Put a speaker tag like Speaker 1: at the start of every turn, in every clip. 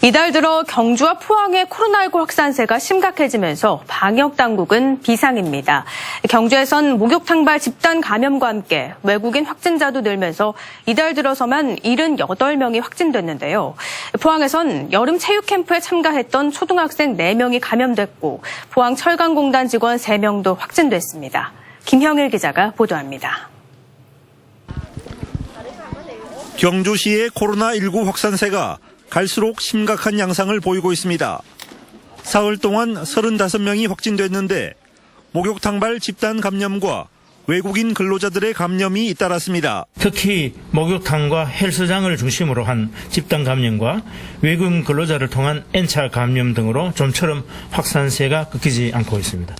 Speaker 1: 이달 들어 경주와 포항의 코로나19 확산세가 심각해지면서 방역 당국은 비상입니다. 경주에선 목욕탕발 집단 감염과 함께 외국인 확진자도 늘면서 이달 들어서만 78명이 확진됐는데요. 포항에선 여름 체육 캠프에 참가했던 초등학생 4명이 감염됐고 포항 철강공단 직원 3명도 확진됐습니다. 김형일 기자가 보도합니다.
Speaker 2: 경주시의 코로나19 확산세가 갈수록 심각한 양상을 보이고 있습니다. 사흘 동안 35명이 확진됐는데 목욕탕발 집단 감염과 외국인 근로자들의 감염이 잇따랐습니다.
Speaker 3: 특히 목욕탕과 헬스장을 중심으로 한 집단 감염과 외국인 근로자를 통한 N차 감염 등으로 좀처럼 확산세가 끊기지 않고 있습니다.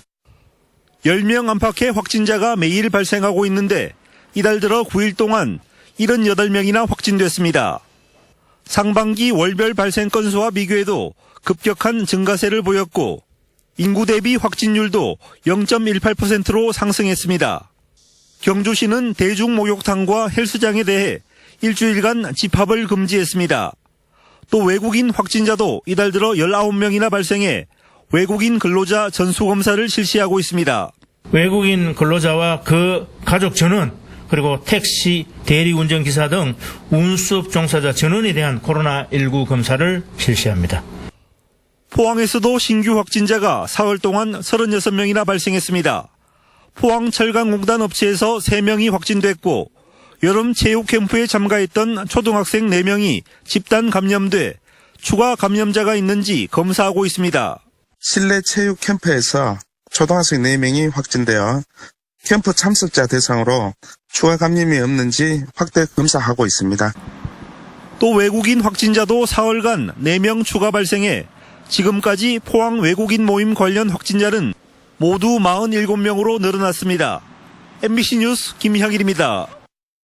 Speaker 2: 10명 안팎의 확진자가 매일 발생하고 있는데 이달 들어 9일 동안 78명이나 확진됐습니다. 상반기 월별 발생 건수와 비교해도 급격한 증가세를 보였고 인구 대비 확진율도 0.18%로 상승했습니다. 경주시는 대중목욕탕과 헬스장에 대해 일주일간 집합을 금지했습니다. 또 외국인 확진자도 이달 들어 19명이나 발생해 외국인 근로자 전수검사를 실시하고 있습니다.
Speaker 3: 외국인 근로자와 그 가족 전원 그리고 택시, 대리운전 기사 등 운수업 종사자 전원에 대한 코로나19 검사를 실시합니다.
Speaker 2: 포항에서도 신규 확진자가 사흘 동안 36명이나 발생했습니다. 포항 철강공단 업체에서 3명이 확진됐고 여름 체육 캠프에 참가했던 초등학생 4명이 집단 감염돼 추가 감염자가 있는지 검사하고 있습니다.
Speaker 4: 실내 체육 캠프에서 초등학생 4명이 확진되어 캠프 참석자 대상으로 추가 감염이 없는지 확대 검사하고 있습니다.
Speaker 2: 또 외국인 확진자도 사흘간 4명 추가 발생해 지금까지 포항 외국인 모임 관련 확진자는 모두 47명으로 늘어났습니다. MBC 뉴스 김형일입니다.